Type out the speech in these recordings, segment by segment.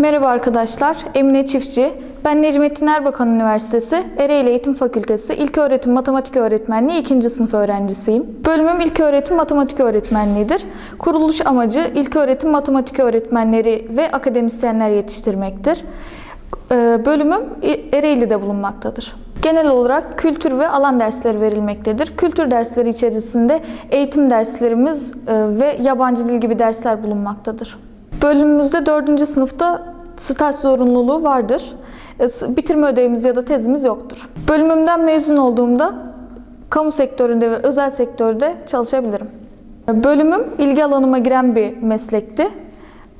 Merhaba arkadaşlar, Emine Çiftçi. Ben Necmettin Erbakan Üniversitesi Ereğli Eğitim Fakültesi İlköğretim Matematik Öğretmenliği 2. sınıf öğrencisiyim. Bölümüm İlköğretim Matematik Öğretmenliğidir. Kuruluş amacı İlköğretim Matematik Öğretmenleri ve akademisyenler yetiştirmektir. Ee, Bölümüm Ereğli'de bulunmaktadır. Genel olarak kültür ve alan dersleri verilmektedir. Kültür dersleri içerisinde eğitim derslerimiz e, ve yabancı dil gibi dersler bulunmaktadır. Bölümümüzde 4. sınıfta staj zorunluluğu vardır. E, Bitirme ödevimiz ya da tezimiz yoktur. Bölümümden mezun olduğumda kamu sektöründe ve özel sektörde çalışabilirim. E, Bölümüm ilgi alanıma giren bir meslekti.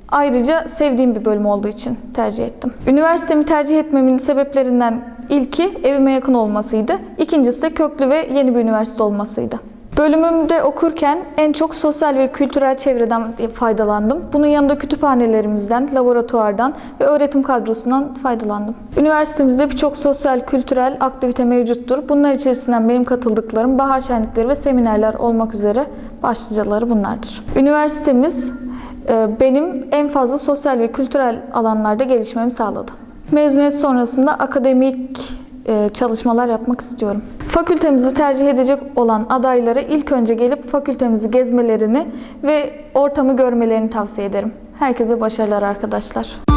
Ayrıca sevdiğim bir bölüm olduğu için tercih ettim. Üniversitemi tercih etmemin sebeplerinden ilki evime yakın olmasıydı. İkincisi de köklü ve yeni bir üniversite olmasıydı. Bölümümde okurken en çok sosyal ve kültürel çevreden faydalandım. Bunun yanında kütüphanelerimizden, laboratuvardan ve öğretim kadrosundan faydalandım. Üniversitemizde birçok sosyal, kültürel aktivite mevcuttur. Bunlar içerisinden benim katıldıklarım bahar şenlikleri ve seminerler olmak üzere başlıcaları bunlardır. Üniversitemiz e, benim en fazla sosyal ve kültürel alanlarda gelişmemi sağladı. Mezuniyet sonrasında akademik e, çalışmalar yapmak istiyorum. Fakültemizi tercih edecek olan adaylara ilk önce gelip fakültemizi gezmelerini ve ortamı görmelerini tavsiye ederim. Herkese başarılar arkadaşlar.